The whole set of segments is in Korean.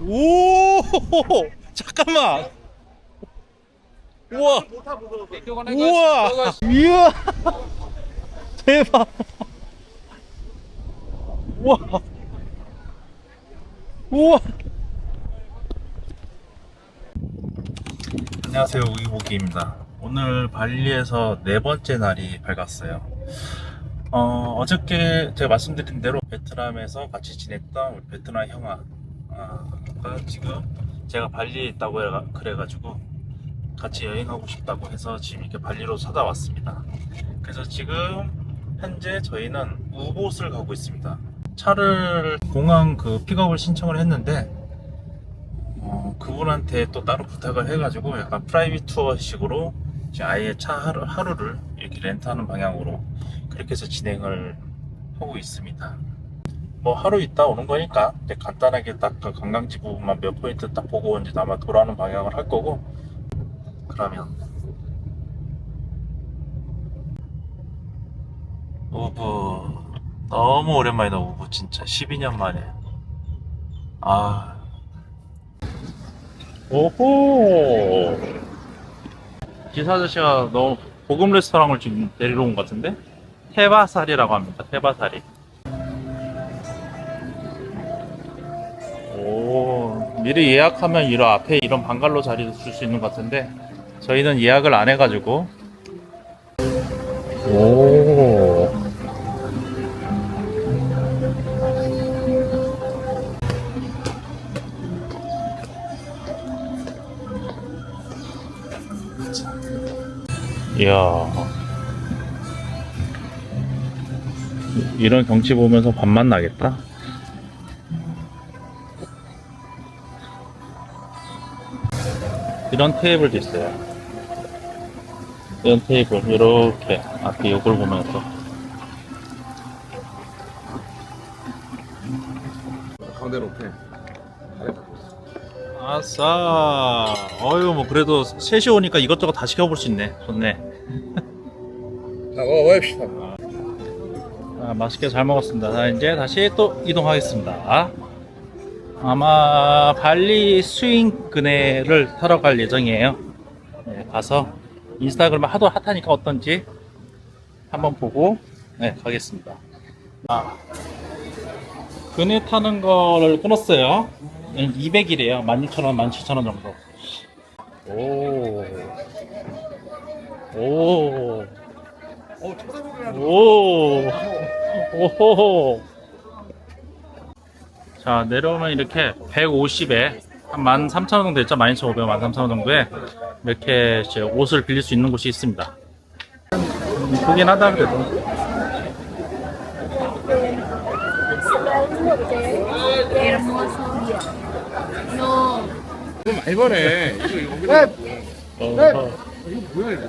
오! 잠깐만. 우와. 우와. 이야. 대박. 우와. 우와. 안녕하세요. 우기보기입니다. 오늘 발리에서 네 번째 날이 밝았어요. 어, 어저께 제가 말씀드린 대로 베트남에서 같이 지냈던 우리 베트남 형아 가 지금 제가 발리에 있다고 해가- 그래가지고 같이 여행하고 싶다고 해서 지금 이렇게 발리로 찾아왔습니다. 그래서 지금 현재 저희는 우봇을 가고 있습니다. 차를 공항 그 픽업을 신청을 했는데 어, 그분한테 또 따로 부탁을 해가지고 약간 프라이빗 투어식으로 아예 차 하루, 하루를 이렇게 렌트하는 방향으로 그렇게 해서 진행을 하고 있습니다. 뭐 하루 있다 오는 거니까 간단하게 딱 그 관광지 부분만 몇 포인트 딱 보고 이제 아마 돌아오는 방향을 할 거고 그러면 우부 너무 오랜만이다 우부 진짜 12년 만에. 아. 오호 기사 아저씨가 너무 고급 레스토랑을 지금 데리러 온 것 같은데? 테바사리라고 합니다 테바사리 미리 예약하면 이런 앞에 이런 방갈로 자리도 줄 수 있는 것 같은데 저희는 예약을 안 해가지고. 오. 이야. 이런 경치 보면서 밥맛 나겠다 이런 테이블도 있어요 이런 테이블 이렇게 앞에 이걸 보면서 가운데 높게. 아싸 어유 뭐 그래도 셋이 오니까 이것저것 다 시켜볼 수 있네 좋네 자, 어, 웹시다. 아, 맛있게 잘 먹었습니다. 자, 이제 다시 또 이동하겠습니다. 아마 발리 스윙 그네를 타러 갈 예정이에요. 네, 가서 인스타그램 하도 핫하니까 어떤지 한번 보고 네, 가겠습니다. 아, 그네 타는 거를 끊었어요. 200이래요. 16,000원, 17,000원 정도. 오. 오. 어, 쳐다보기만 오, 오호호. 자, 내려오면 이렇게 150에 한 13,000원 정도 됐죠? 12,500원, 13,000원 정도에 이렇게 이제 옷을 빌릴 수 있는 곳이 있습니다. 이쁘긴 하다, 그래도. 돈 많이 버네. 이거, 뭐야, 이거.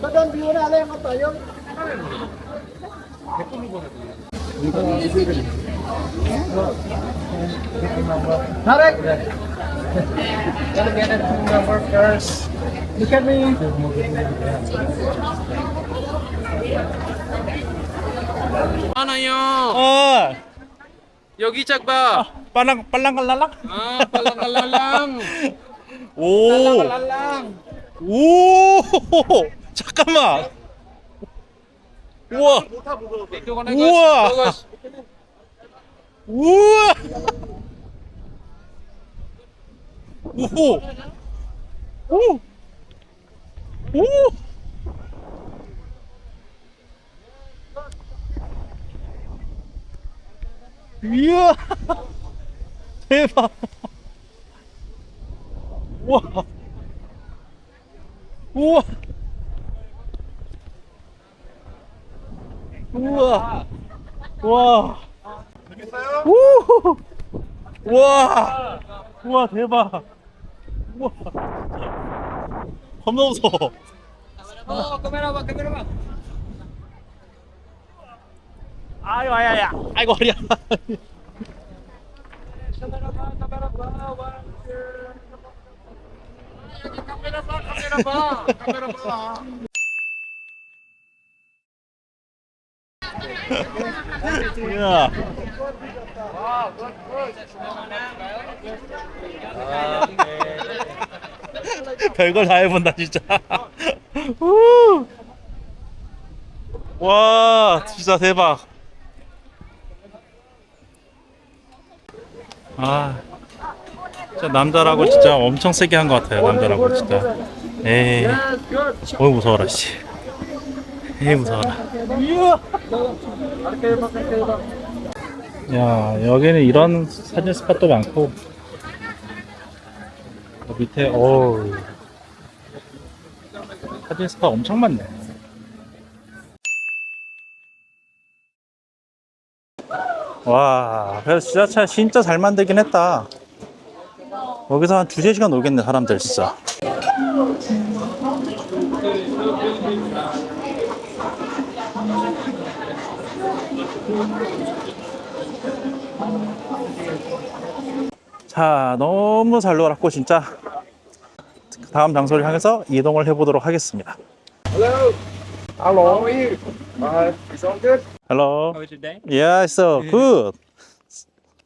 Kadang view na lang ako tayo. Tarek! Gotta get it from the workers. Look at me. Ano 어, Yogi Chak ba? 빨랑, 빨랑갈랄랑? Ah, palang-alalang. 오, Palang-alalang. 오, 잠깐만. 우와, ka 우와! 오! 오! 오! 이야! 대박! 우와! 우와! 우와! 와! 우! 우와! 우와, 대박! 우와! 겁나 무서워. Oh, kamera ba? Kamera ba? 아유, 아야야. 아이고, 허리야. Kamera ba? Kamera ba? One, two. Kamera ba? Kamera ba? Kamera ba? 야. 별걸 다 해본다 진짜. 우! 와 진짜 대박. 아 진짜 남자라고 진짜 엄청 세게 한 것 같아요 남자라고 진짜. 에이 어이 무서워라 씨. 에이 무서워라. 야 여기는 이런 사진 스팟도 많고. 그 밑에 어우. 사진 스팟 엄청 많네. 와 그래서 지하철 진짜 잘 만들긴 했다. 여기서 한 두세 시간 놀겠네 사람들 진짜 자 너무 잘 놀았고 진짜 다음 장소를 향해서 이동을 해보도록 하겠습니다 Hello. How are you? Uh, it's all good. Hello How is your day? Yeah so good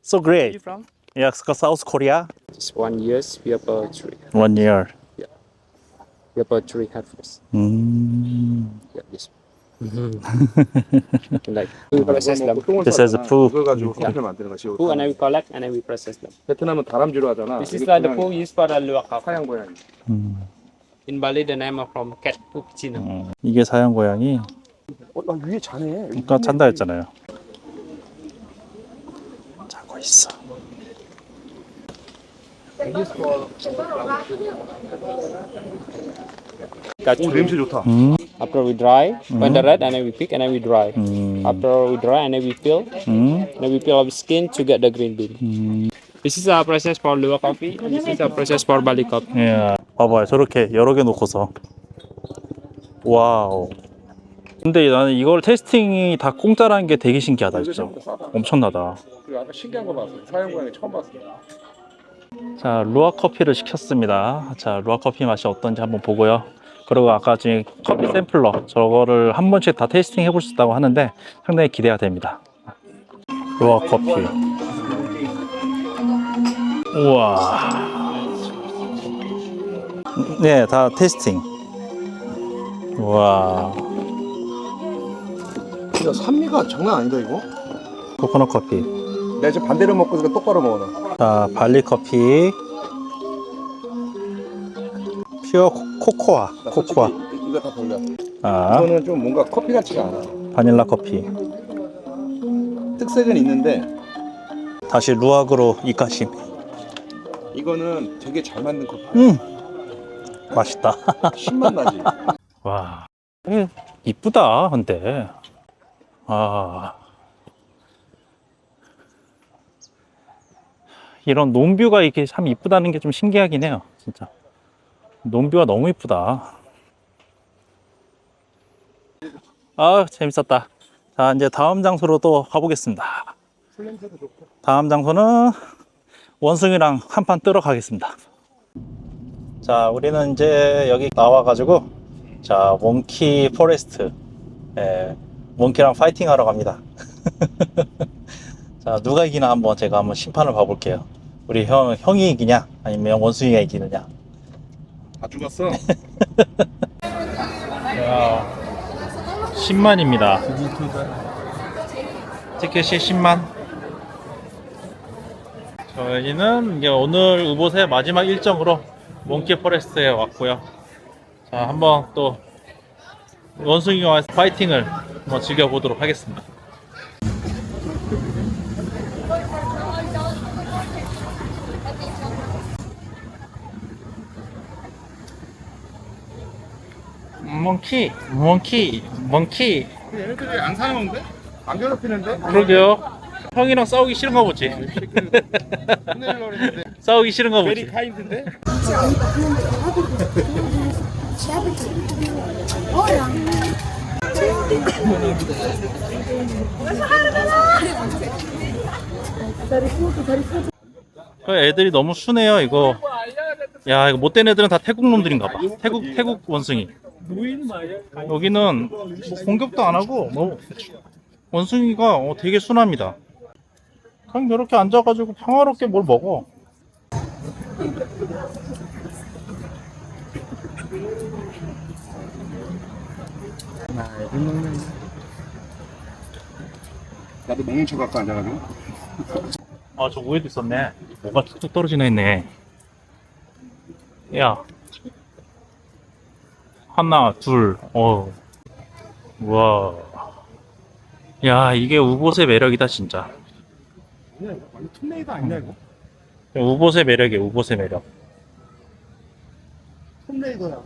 So Where are you great from? Yeah South Korea Just one years we have a tree. One year We have a tree head first. 음, Yeah, this. Like we process them. This is 사잖아. poo. 그걸 가지고 커피를 만드는 것이 Poo and then we collect and then we process them. 베트남은 다람쥐로 하잖아. This is like the poo used for the luwak. 사양 고양이. 음, In Bali, the name of from cat pupchino. 음. 이게 사양 고양이 어, 나 위에 자네. 아까 찬다 했잖아요 자고 있어 오. 냄새 좋다. 음, After we dry, when the red, and then we pick and then we dry. 음, After we dry and then we peel, 음, then we peel off skin to get the green bean. 음. This is our process for luwak coffee. and This is our process for Bali coffee. 예, 봐봐요. 저렇게 여러 개 놓고서. 와우. 근데 나는 이걸 테스팅이 다 공짜라는 게 되게 신기하다, 진짜. 엄청나다. 그리고 아까 신기한 거 봤어. 사양 고양이 처음 봤어. 자, 루아 커피를 시켰습니다. 자, 루아 커피 맛이 어떤지 한번 보고요. 그리고 아까 지금 커피 샘플러 저거를 한 번씩 다 테이스팅 해볼 수 있다고 하는데 상당히 기대가 됩니다. 루아 커피. 우와. 네, 다 테이스팅. 우와. 야 산미가 장난 아니다 이거. 코코넛 커피. 내가 지금 반대로 먹고 있으니까 똑바로 먹어. 너. 자, 발리 커피. 퓨어 코- 코코아. 나 코코아. 이- 이거 다 별로야. 아, 이거는 좀 뭔가 커피 같지가 않아. 바닐라 커피. 특색은 있는데 다시 루악으로 입가심. 이거는 되게 잘 만든 커피. 음, 맛있다. 신맛 나지. 와, 음, 이쁘다. 근데 아, 이런 논뷰가 이게 참 이쁘다는 게 좀 신기하긴 해요. 진짜 논뷰가 너무 이쁘다. 아, 재밌었다. 자, 이제 다음 장소로 또 가보겠습니다. 다음 장소는 원숭이랑 한판 뜨러 가겠습니다. 자, 우리는 이제 여기 나와 가지고, 자, 몽키 포레스트, 예, 몽키랑 파이팅 하러 갑니다. 자, 누가 이기나 한번 제가 한번 심판을 봐볼게요. 우리 형, 형이 이기냐? 아니면 원숭이가 이기느냐? 다 죽었어. 야, 10만입니다. 티켓이 10만. 저희는 이제 오늘 우보의 마지막 일정으로 몽키 포레스트에 왔고요. 자, 한번 또 원숭이와 파이팅을 한번 즐겨보도록 하겠습니다. 몽키, 몽키, 몽키. 얘네들이 안 사는데? 안 괴롭히는데? 그러게요. 형이랑 싸우기 싫은가 보지. 혼내려고 했는데. 싸우기 싫은가 보지. 카인드인데? 그 애들이 너무 순해요 이거. 야 이거 못된 애들은 다 태국 놈들인가 봐. 태국 태국 원숭이. 여기는 뭐 공격도 안 하고 뭐 원숭이가 어, 되게 순합니다. 그냥 이렇게 앉아가지고 평화롭게 뭘 먹어. 나도 먹는 척 갖고 앉아가지고. 아, 저 위에도 있었네. 뭐가 툭툭 떨어지나 했네. 야. 하나, 둘, 어. 우와. 야, 이게 우봇의 매력이다, 진짜. 완전 톱레이더 아니냐 이거? 우봇의 매력이야, 우봇의 매력. 톰레이더야.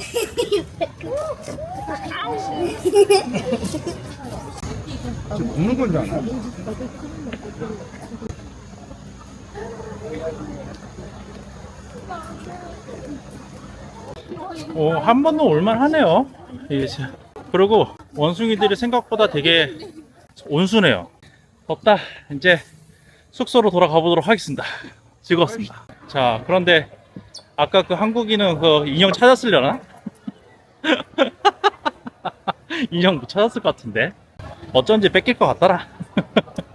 지금 먹는 건줄 아나? 어, 한 번도 올만하네요. 그리고 원숭이들이 생각보다 되게 온순해요. 덥다. 이제 숙소로 돌아가 보도록 하겠습니다. 즐거웠습니다. 자, 그런데 아까 그 한국인은 그 인형 찾았으려나? 인형 못 찾았을 것 같은데. 어쩐지 뺏길 것 같더라.